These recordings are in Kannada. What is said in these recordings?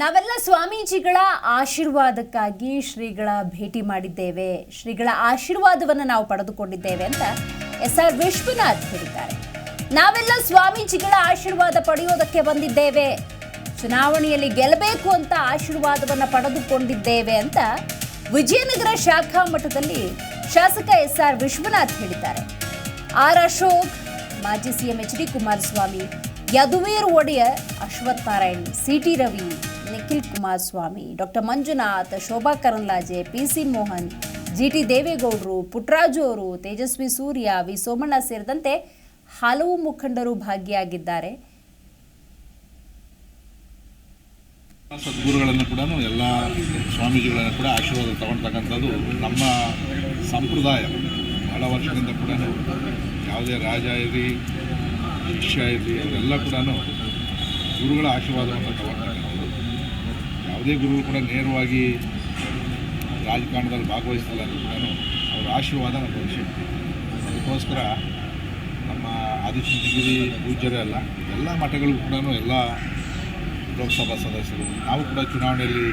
ನಾವೆಲ್ಲ ಸ್ವಾಮೀಜಿಗಳ ಆಶೀರ್ವಾದಕ್ಕಾಗಿ ಶ್ರೀಗಳ ಭೇಟಿ ಮಾಡಿದ್ದೇವೆ. ಶ್ರೀಗಳ ಆಶೀರ್ವಾದವನ್ನು ನಾವು ಪಡೆದುಕೊಂಡಿದ್ದೇವೆ ಅಂತ ಎಸ್ ಆರ್ ವಿಶ್ವನಾಥ್ ಹೇಳಿದ್ದಾರೆ. ನಾವೆಲ್ಲ ಸ್ವಾಮೀಜಿಗಳ ಆಶೀರ್ವಾದ ಪಡೆಯೋದಕ್ಕೆ ಬಂದಿದ್ದೇವೆ. ಚುನಾವಣೆಯಲ್ಲಿ ಗೆಲ್ಲಬೇಕು ಅಂತ ಆಶೀರ್ವಾದವನ್ನು ಪಡೆದುಕೊಂಡಿದ್ದೇವೆ ಅಂತ ವಿಜಯನಗರ ಶಾಖಾ ಮಠದಲ್ಲಿ ಶಾಸಕ ಎಸ್ ಆರ್ ವಿಶ್ವನಾಥ್ ಹೇಳಿದ್ದಾರೆ. ಆರ್ ಅಶೋಕ್, ಮಾಜಿ CM H D Kumaraswamy, Yaduveer Wadiyar Ashwath Narayan C T Ravi Nikhil Kumaraswamy, doctor Manjunath, Shobha Karandlaje, P C Mohan, G T ದೇವೇಗೌಡರು, ಪುಟ್ರಾಜು ಅವರು, ತೇಜಸ್ವಿ ಸೂರ್ಯ, ವಿ ಸೋಮಣ್ಣ ಸೇರಿದಂತೆ ಹಲವು ಮುಖಂಡರು ಭಾಗಿಯಾಗಿದ್ದಾರೆ. ಸದ್ಗುರುಗಳನ್ನು ಕೂಡ ಎಲ್ಲ ಸ್ವಾಮೀಜಿಗಳನ್ನು ಕೂಡ ಆಶೀರ್ವಾದ ತಗೊಳ್ತಕ್ಕಂಥದ್ದು ನಮ್ಮ ಸಂಪ್ರದಾಯ. ಬಹಳ ವರ್ಷದಿಂದ ಕೂಡ ಯಾವುದೇ ರಾಜ ಇರಲಿ, ಶಿಷ್ಯ ಇರಲಿ ಅವರೆಲ್ಲ ಕೂಡ ಗುರುಗಳ ಆಶೀರ್ವಾದವನ್ನು ತಗೊಳ್ತಕ್ಕಂಥದ್ದು ಯಾವುದೇ ಗುರುಗಳು ಕೂಡ ನೇರವಾಗಿ ರಾಜಕಾರಣದಲ್ಲಿ ಭಾಗವಹಿಸಿಲ್ಲ ಅಂದ್ರೂ ಕೂಡ ಅವರ ಆಶೀರ್ವಾದ ನಮ್ಮ ಶಕ್ತಿ ಅದಕ್ಕೋಸ್ಕರ ನಮ್ಮ ಆದಿಚುಂಚಗಿರಿ ಪೂಜ್ಯರೇ ಅಲ್ಲ ಎಲ್ಲ ಮಠಗಳಿಗೂ ಕೂಡ ಎಲ್ಲ ಲೋಕಸಭಾ ಸದಸ್ಯರು ನಾವು ಕೂಡ ಚುನಾವಣೆಯಲ್ಲಿ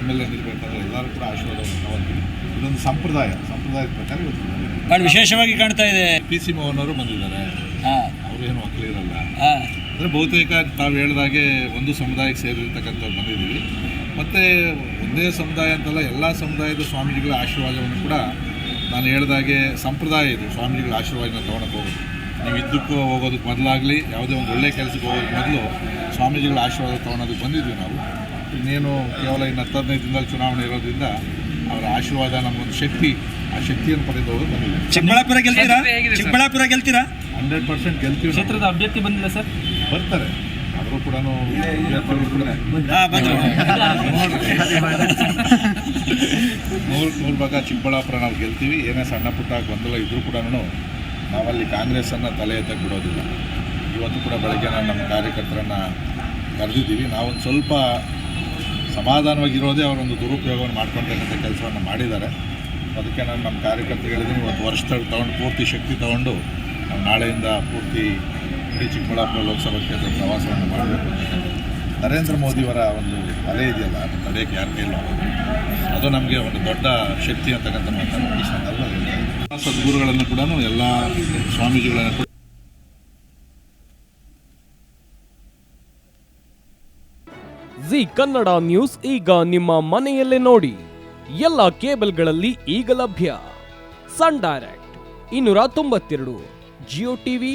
ಎಂ ಎಲ್ ಎ ನಿಲ್ಬೇಕಂದ್ರೆ ಎಲ್ಲರೂ ಕೂಡ ಆಶೀರ್ವಾದವನ್ನು ತಗೊಳ್ತೀವಿ. ಇದೊಂದು ಸಂಪ್ರದಾಯ ಸಂಪ್ರದಾಯದ ಪ್ರಕಾರ ಇವತ್ತು ವಿಶೇಷವಾಗಿ ಕಾಣ್ತಾ ಇದೆ. ಪಿ ಸಿ ಮೋಹನ್ ಅವರು ಬಂದಿದ್ದಾರೆ. ಅವರು ಏನು ಮಕ್ಕಳಿರಲ್ಲ. ಅಂದರೆ ಬಹುತೇಕ ತಾವು ಹೇಳಿದಾಗೆ ಒಂದು ಸಮುದಾಯಕ್ಕೆ ಸೇರಿರ್ತಕ್ಕಂಥವ್ರು ಬಂದಿದ್ದೀವಿ. ಮತ್ತು ಒಂದೇ ಸಮುದಾಯ ಅಂತಲ್ಲ ಎಲ್ಲ ಸಮುದಾಯದ ಸ್ವಾಮೀಜಿಗಳ ಆಶೀರ್ವಾದವನ್ನು ಕೂಡ ನಾನು ಹೇಳಿದಾಗೆ ಸಂಪ್ರದಾಯ ಇದು ಸ್ವಾಮೀಜಿಗಳ ಆಶೀರ್ವಾದನ ತೊಗೊಳಕ್ಕೆ ಹೋಗೋದು. ನೀವು ಇದ್ದಕ್ಕೂ ಹೋಗೋದಕ್ಕೆ ಮೊದಲಾಗಲಿ ಯಾವುದೇ ಒಂದು ಒಳ್ಳೆಯ ಕೆಲಸಕ್ಕೆ ಹೋಗೋದಕ್ಕೆ ಮೊದಲು ಸ್ವಾಮೀಜಿಗಳ ಆಶೀರ್ವಾದ ತೊಗೊಳೋದಕ್ಕೆ ಬಂದಿದ್ವಿ ನಾವು. ಇನ್ನೇನು ಕೇವಲ ಇನ್ನು ಹತ್ತು ಹದಿನೈದು ದಿನದಲ್ಲಿ ಚುನಾವಣೆ ಇರೋದ್ರಿಂದ ಅವರ ಆಶೀರ್ವಾದ ನಮಗೊಂದು ಶಕ್ತಿ ಆ ಶಕ್ತಿಯನ್ನು ಪಡೆದು ಹೋಗೋದು ಬಂದಿದೆ ಚಿಕ್ಕಬಳ್ಳಾಪುರ ಗೆಲ್ತೀರಾ? ಚಿಕ್ಕಬಳ್ಳಾಪುರ ಗೆಲ್ತೀರಾ? ಹಂಡ್ರೆಡ್ ಪರ್ಸೆಂಟ್ ಗೆಲ್ತೀವಿ. ಕ್ಷೇತ್ರದ ಅಭ್ಯರ್ಥಿ ಬಂದಿಲ್ಲ ಸರ್? ಬರ್ತಾರೆ. ಅವರು ಕೂಡ. ನೂರು ನೂರು ಭಾಗ ಚಿಕ್ಕಬಳ್ಳಾಪುರ ನಾವು ಗೆಲ್ತೀವಿ ಏನೇ ಸಣ್ಣ ಪುಟ್ಟ ಗೊಂದಲ ಇದ್ರೂ ಕೂಡ ನಾವಲ್ಲಿ ಕಾಂಗ್ರೆಸ್ಸನ್ನು ತಲೆ ಎತ್ತಕ್ಕೆ ಬಿಡೋದಿಲ್ಲ. ಇವತ್ತು ಕೂಡ ಬೆಳಗ್ಗೆ ನಾನು ನಮ್ಮ ಕಾರ್ಯಕರ್ತರನ್ನು ಕರೆದಿದ್ದೀವಿ. ನಾವೊಂದು ಸ್ವಲ್ಪ ಸಮಾಧಾನವಾಗಿರೋದೇ ಅವರೊಂದು ದುರುಪಯೋಗವನ್ನು ಮಾಡ್ಕೊಳ್ತಕ್ಕಂಥ ಕೆಲಸವನ್ನು ಮಾಡಿದ್ದಾರೆ. ಅದಕ್ಕೆ ನಾನು ನಮ್ಮ ಕಾರ್ಯಕರ್ತರು ಹೇಳಿದ್ದೀನಿ ಇವತ್ತು ವರ್ಷದಲ್ಲಿ ತೊಗೊಂಡು ಪೂರ್ತಿ ಶಕ್ತಿ ತೊಗೊಂಡು ನಾವು ನಾಳೆಯಿಂದ ಪೂರ್ತಿ ಇಡೀ ಚಿಕ್ಕಬಳ್ಳಾಪುರ ಲೋಕಸಭಾ ಕ್ಷೇತ್ರ ಪ್ರವಾಸವನ್ನು ಮಾಡಬೇಕು ನರೇಂದ್ರ ಮೋದಿಯವರ ಒಂದು ಅಲೆ ಇದೆಯಲ್ಲ ಅದನ್ನು ತಡೆಯೋಕ್ಕೆ ಯಾರು ಅದು ನಮಗೆ ಒಂದು ದೊಡ್ಡ ಶಕ್ತಿ ಅಂತಕ್ಕಂಥ ಮಾತನ್ನು. ಸದ್ಗುರುಗಳನ್ನು ಕೂಡ ಎಲ್ಲ ಸ್ವಾಮೀಜಿಗಳನ್ನು ಕೂಡ ಜಿ ಕನ್ನಡ ನ್ಯೂಸ್ ಈಗ ನಿಮ್ಮ ಮನೆಯಲ್ಲೇ ನೋಡಿ. ಎಲ್ಲ ಕೇಬಲ್ಗಳಲ್ಲಿ ಈಗ ಲಭ್ಯ. ಸನ್ ಡೈರೆಕ್ಟ್, ಇನ್ನೂರ ತೊಂಬತ್ತೆರಡು, ಜಿಯೋ ಟಿವಿ